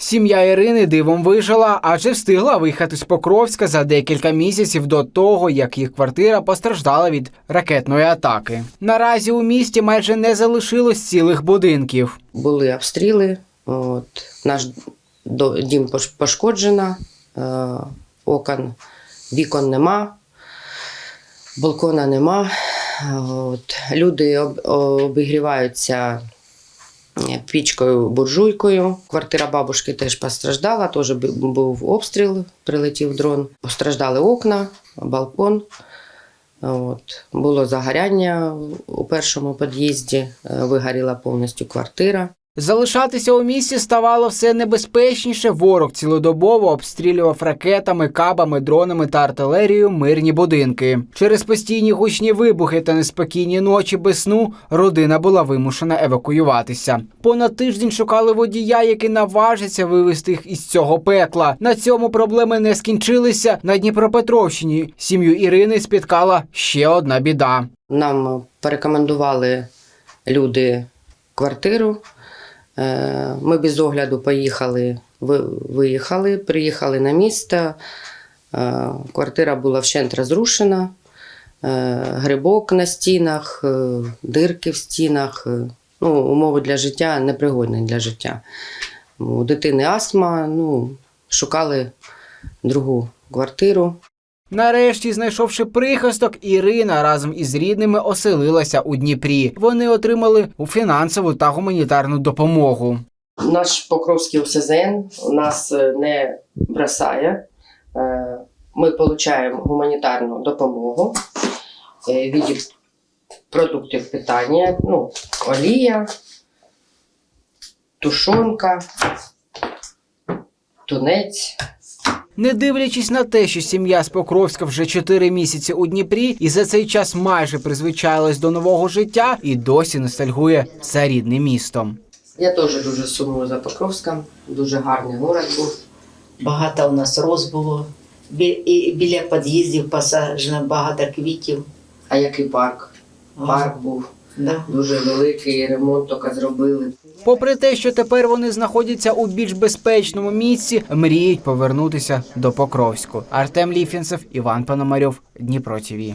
Сім'я Ірини дивом вижила, адже встигла виїхати з Покровська за декілька місяців до того, як їх квартира постраждала від ракетної атаки. Наразі у місті майже не залишилось цілих будинків. були обстріли. От, наш дім пош- пошкоджено, е, окон, вікон нема, балкона нема. От, люди обігріваються пічкою буржуйкою. Квартира бабушки теж постраждала, теж був обстріл, прилетів дрон. Постраждали окна, балкон. От. Було загоряння у першому під'їзді, е, вигоріла повністю квартира. Залишатися у місті ставало все небезпечніше. Ворог цілодобово обстрілював ракетами, кабами, дронами та артилерією мирні будинки. Через постійні гучні вибухи та неспокійні ночі без сну родина була вимушена евакуюватися. Понад тиждень шукали водія, який наважиться вивезти їх із цього пекла. На цьому проблеми не скінчилися. На Дніпропетровщині сім'ю Ірини спіткала ще одна біда. Нам порекомендували люди квартиру. Е, Ми без огляду поїхали, виїхали, приїхали на місто. Е, Квартира була вщент розрушена, Е, грибок на стінах, дирки в стінах. Ну, умови для життя непригодні для життя. У дитини астма, ну, шукали другу квартиру. Нарешті, знайшовши прихисток, Ірина разом із рідними оселилася у Дніпрі. Вони отримали фінансову та гуманітарну допомогу. Наш Покровський УСЗН нас е, не бросає. Е, Ми отримуємо гуманітарну допомогу е, в віді продуктів питання, ну, олія, тушонка, тунець. Не дивлячись на те, що сім'я з Покровська вже 4 місяці у Дніпрі, і за цей час майже призвичаїлась до нового життя і досі ностальгує за рідним містом. Я теж дуже сумую за Покровськом, дуже гарний город був. Багато у нас роз було. І біля під'їздів посаджено багато квітів. А який парк? Парк був Да. дуже великий, ремонт тільки зробили. Попри те, що тепер вони знаходяться у більш безпечному місці, мріють повернутися до Покровську. Артем Ліфінцев, Іван Пономарьов, Дніпро ТІВІ.